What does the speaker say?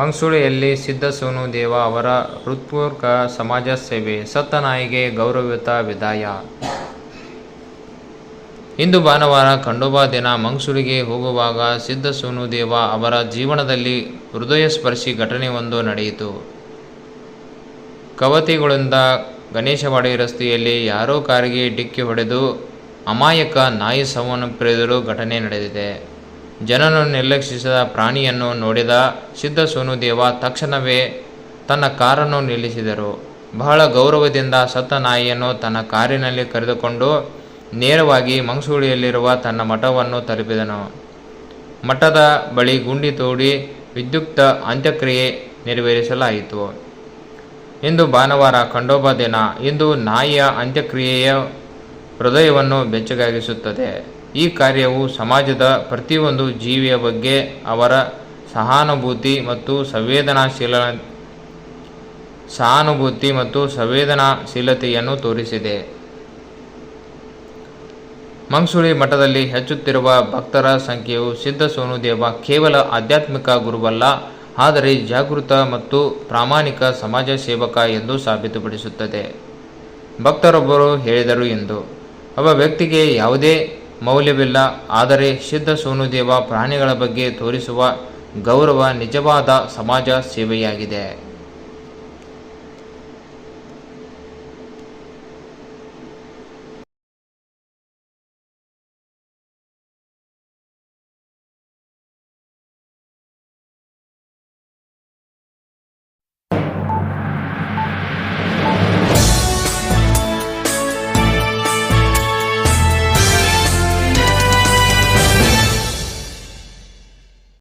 ಮಂಗಸುಳಿಯಲ್ಲಿ ಸಿದ್ಧ ಸೋನು ದೇವ ಅವರ ಹೃತ್ಪೂರ್ವಕ ಸಮಾಜ ಸೇವೆ, ಸತ್ತ ನಾಯಿಗೆ ಗೌರವಯುತ ವಿದಾಯ. ಇಂದು ಭಾನುವಾರ ಖಂಡೋಬಾ ದಿನ ಮಂಗಸುಳಿಗೆ ಹೋಗುವಾಗ ಸಿದ್ಧ ಸೋನು ದೇವ ಅವರ ಜೀವನದಲ್ಲಿ ಹೃದಯ ಸ್ಪರ್ಶಿ ಘಟನೆಯೊಂದು ನಡೆಯಿತು. ಕವತಿಗಳಿಂದ ಗಣೇಶವಾಡಿ ರಸ್ತೆಯಲ್ಲಿ ಯಾರೋ ಕಾರಿಗೆ ಡಿಕ್ಕಿ ಹೊಡೆದು ಅಮಾಯಕ ನಾಯಿ ಸಾವನ್ನಪ್ಪಿರುವ ಘಟನೆ ನಡೆದಿದೆ. ಜನರನ್ನು ನಿರ್ಲಕ್ಷಿಸಿದ ಪ್ರಾಣಿಯನ್ನು ನೋಡಿದ ಸಿದ್ಧ ಸೋನುದೇವ ತಕ್ಷಣವೇ ತನ್ನ ಕಾರನ್ನು ನಿಲ್ಲಿಸಿದರು. ಬಹಳ ಗೌರವದಿಂದ ಸತ್ತ ನಾಯಿಯನ್ನು ತನ್ನ ಕಾರಿನಲ್ಲಿ ಕರೆದುಕೊಂಡು ನೇರವಾಗಿ ಮಂಗಸೂಳಿಯಲ್ಲಿರುವ ತನ್ನ ಮಠವನ್ನು ತಲುಪಿದನು. ಮಠದ ಬಳಿ ಗುಂಡಿ ತೋಡಿ ವಿದ್ಯುಕ್ತ ಅಂತ್ಯಕ್ರಿಯೆ ನೆರವೇರಿಸಲಾಯಿತು. ಇಂದು ಭಾನುವಾರ ಖಂಡೋಬ ದಿನ. ಇಂದು ನಾಯಿಯ ಅಂತ್ಯಕ್ರಿಯೆಯ ಹೃದಯವನ್ನು ಬೆಚ್ಚಗಾಗಿಸುತ್ತದೆ. ಈ ಕಾರ್ಯವು ಸಮಾಜದ ಪ್ರತಿಯೊಂದು ಜೀವಿಯ ಬಗ್ಗೆ ಅವರ ಸಹಾನುಭೂತಿ ಮತ್ತು ಸಂವೇದನಾಶೀಲ ಸಹಾನುಭೂತಿ ಮತ್ತು ಸಂವೇದನಾಶೀಲತೆಯನ್ನು ತೋರಿಸಿದೆ. ಮಂಗಸುಳಿ ಮಠದಲ್ಲಿ ಹೆಚ್ಚುತ್ತಿರುವ ಭಕ್ತರ ಸಂಖ್ಯೆಯು ಸಿದ್ಧ ಸೋನುದೇವ ಕೇವಲ ಆಧ್ಯಾತ್ಮಿಕ ಗುರುವಲ್ಲ, ಆದರೆ ಜಾಗೃತ ಮತ್ತು ಪ್ರಾಮಾಣಿಕ ಸಮಾಜ ಸೇವಕ ಎಂದು ಸಾಬೀತುಪಡಿಸುತ್ತದೆ. ಭಕ್ತರೊಬ್ಬರು ಹೇಳಿದರು ಎಂದು. ಒಬ್ಬ ವ್ಯಕ್ತಿಗೆ ಯಾವುದೇ ಮೌಲ್ಯವಿಲ್ಲ ಆದರೆ ಸಿದ್ಧ ಸೋನುದೇವ ಪ್ರಾಣಿಗಳ ಬಗ್ಗೆ ತೋರಿಸುವ ಗೌರವ ನಿಜವಾದ ಸಮಾಜ ಸೇವೆಯಾಗಿದೆ.